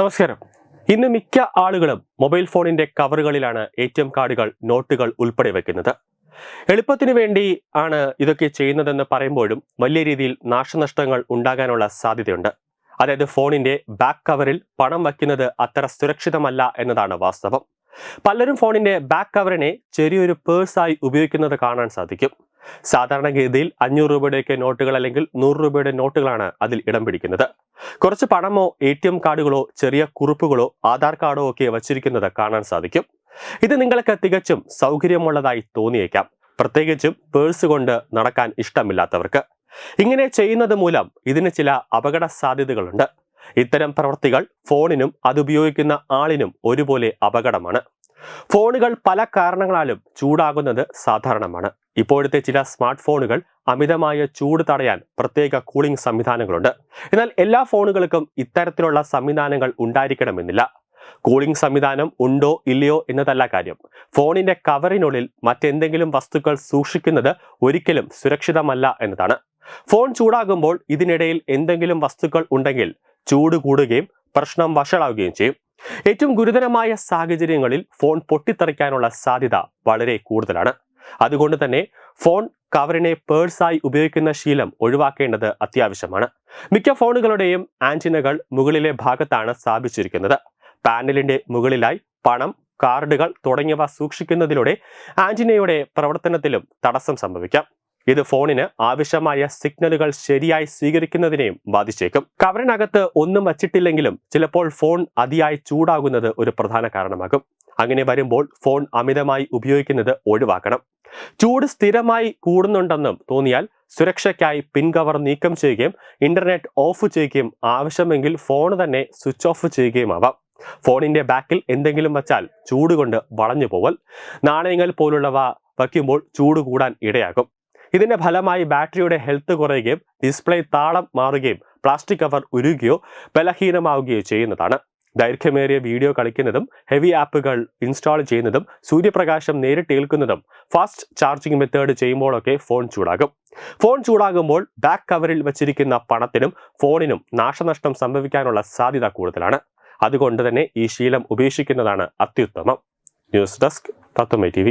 നമസ്കാരം. ഇന്ന് മിക്ക ആളുകളും മൊബൈൽ ഫോണിന്റെ കവറുകളിലാണ് എ ടി എം കാർഡുകൾ നോട്ടുകൾ ഉൾപ്പെടെ വെക്കുന്നത്. എളുപ്പത്തിന് വേണ്ടി ആണ് ഇതൊക്കെ ചെയ്യുന്നതെന്ന് പറയുമ്പോഴും വലിയ രീതിയിൽ നാശനഷ്ടങ്ങൾ ഉണ്ടാകാനുള്ള സാധ്യതയുണ്ട്. അതായത് ഫോണിന്റെ ബാക്ക് കവറിൽ പണം വയ്ക്കുന്നത് അത്ര സുരക്ഷിതമല്ല എന്നതാണ് വാസ്തവം. പലരും ഫോണിന്റെ ബാക്ക് കവറിനെ ചെറിയൊരു പേഴ്സായി ഉപയോഗിക്കുന്നത് കാണാൻ സാധിക്കും. സാധാരണഗതിയിൽ അഞ്ഞൂറ് രൂപയുടെയൊക്കെ നോട്ടുകൾ അല്ലെങ്കിൽ നൂറ് രൂപയുടെ നോട്ടുകളാണ് അതിൽ ഇടം പിടിക്കുന്നത്. കുറച്ച് പണമോ എ ടി എം കാർഡുകളോ ചെറിയ കുറിപ്പുകളോ ആധാർ കാർഡോ ഒക്കെ വച്ചിരിക്കുന്നത് കാണാൻ സാധിക്കും. ഇത് നിങ്ങൾക്ക് തികച്ചും സൗകര്യമുള്ളതായി തോന്നിയേക്കാം. പ്രത്യേകിച്ചും പേഴ്സ് കൊണ്ട് നടക്കാൻ ഇഷ്ടമില്ലാത്തവർക്ക്. ഇങ്ങനെ ചെയ്യുന്നത് മൂലം ഇതിന് ചില അപകട സാധ്യതകളുണ്ട്. ഇത്തരം പ്രവൃത്തികൾ ഫോണിനും അതുപയോഗിക്കുന്ന ആളിനും ഒരുപോലെ അപകടമാണ്. ഫോണുകൾ പല കാരണങ്ങളാലും ചൂടാകുന്നത് സാധാരണമാണ്. ഇപ്പോഴത്തെ ചില സ്മാർട്ട് ഫോണുകൾ അമിതമായ ചൂട് തടയാൻ പ്രത്യേക കൂളിംഗ് സംവിധാനങ്ങളുണ്ട്. എന്നാൽ എല്ലാ ഫോണുകൾക്കും ഇത്തരത്തിലുള്ള സംവിധാനങ്ങൾ ഉണ്ടായിരിക്കണമെന്നില്ല. കൂളിംഗ് സംവിധാനം ഉണ്ടോ ഇല്ലയോ എന്നതല്ല കാര്യം. ഫോണിന്റെ കവറിനുള്ളിൽ മറ്റെന്തെങ്കിലും വസ്തുക്കൾ സൂക്ഷിക്കുന്നത് ഒരിക്കലും സുരക്ഷിതമല്ല എന്നതാണ്. ഫോൺ ചൂടാകുമ്പോൾ ഇതിനിടയിൽ എന്തെങ്കിലും വസ്തുക്കൾ ഉണ്ടെങ്കിൽ ചൂട് കൂടുകയും പ്രശ്നം വഷളാവുകയും ചെയ്യും. ഏറ്റവും ഗുരുതരമായ സാഹചര്യങ്ങളിൽ ഫോൺ പൊട്ടിത്തെറിക്കാനുള്ള സാധ്യത വളരെ കൂടുതലാണ്. അതുകൊണ്ട് തന്നെ ഫോൺ കവറിനെ പേഴ്സായി ഉപയോഗിക്കുന്ന ശീലം ഒഴിവാക്കേണ്ടത് അത്യാവശ്യമാണ്. മിക്ക ഫോണുകളുടെയും ആന്റിനകൾ മുകളിലെ ഭാഗത്താണ് സ്ഥാപിച്ചിരിക്കുന്നത്. പാനലിന്റെ മുകളിലായി പണം കാർഡുകൾ തുടങ്ങിയവ സൂക്ഷിക്കുന്നതിലൂടെ ആന്റിനയുടെ പ്രവർത്തനത്തിലും തടസ്സം സംഭവിക്കാം. ഇത് ഫോണിന് ആവശ്യമായ സിഗ്നലുകൾ ശരിയായി സ്വീകരിക്കുന്നതിനെയും ബാധിച്ചേക്കും. കവറിനകത്ത് ഒന്നും വച്ചിട്ടില്ലെങ്കിലും ചിലപ്പോൾ ഫോൺ അതിയായി ചൂടാകുന്നത് ഒരു പ്രധാന കാരണമാകും. അങ്ങനെ വരുമ്പോൾ ഫോൺ അമിതമായി ഉപയോഗിക്കുന്നത് ഒഴിവാക്കണം. ചൂട് സ്ഥിരമായി കൂടുന്നുണ്ടെന്നും തോന്നിയാൽ സുരക്ഷയ്ക്കായി പിൻ കവർ നീക്കം ചെയ്യുകയും ഇന്റർനെറ്റ് ഓഫ് ചെയ്യുകയും ആവശ്യമെങ്കിൽ ഫോൺ തന്നെ സ്വിച്ച് ഓഫ് ചെയ്യുകയും ആവാം ഫോണിന്റെ ബാക്കിൽ എന്തെങ്കിലും വച്ചാൽ ചൂട് കൊണ്ട് വളഞ്ഞു പോവൽ. നാണയങ്ങൾ പോലുള്ളവ വയ്ക്കുമ്പോൾ ചൂട് കൂടാൻ ഇടയാകും. ഇതിന്റെ ഫലമായി ബാറ്ററിയുടെ ഹെൽത്ത് കുറയുകയും ഡിസ്പ്ലേ താളം മാറുകയും പ്ലാസ്റ്റിക് കവർ ഉരുകുകയോ ബലഹീനമാവുകയോ ചെയ്യുന്നതാണ്. ദൈർഘ്യമേറിയ വീഡിയോ കളിക്കുന്നതും ഹെവി ആപ്പുകൾ ഇൻസ്റ്റാൾ ചെയ്യുന്നതും സൂര്യപ്രകാശം നേരിട്ട് ഏൽക്കുന്നതും ഫാസ്റ്റ് ചാർജിംഗ് മെത്തേഡ് ചെയ്യുമ്പോഴൊക്കെ ഫോൺ ചൂടാകും. ഫോൺ ചൂടാകുമ്പോൾ ബാക്ക് കവറിൽ വച്ചിരിക്കുന്ന പണത്തിനും ഫോണിനും നാശനഷ്ടം സംഭവിക്കാനുള്ള സാധ്യത കൂടുതലാണ്. അതുകൊണ്ട് തന്നെ ഈ ശീലം ഉപേക്ഷിക്കുന്നതാണ് അത്യുത്തമം. ന്യൂസ് ഡെസ്ക് തത്വമേ ടി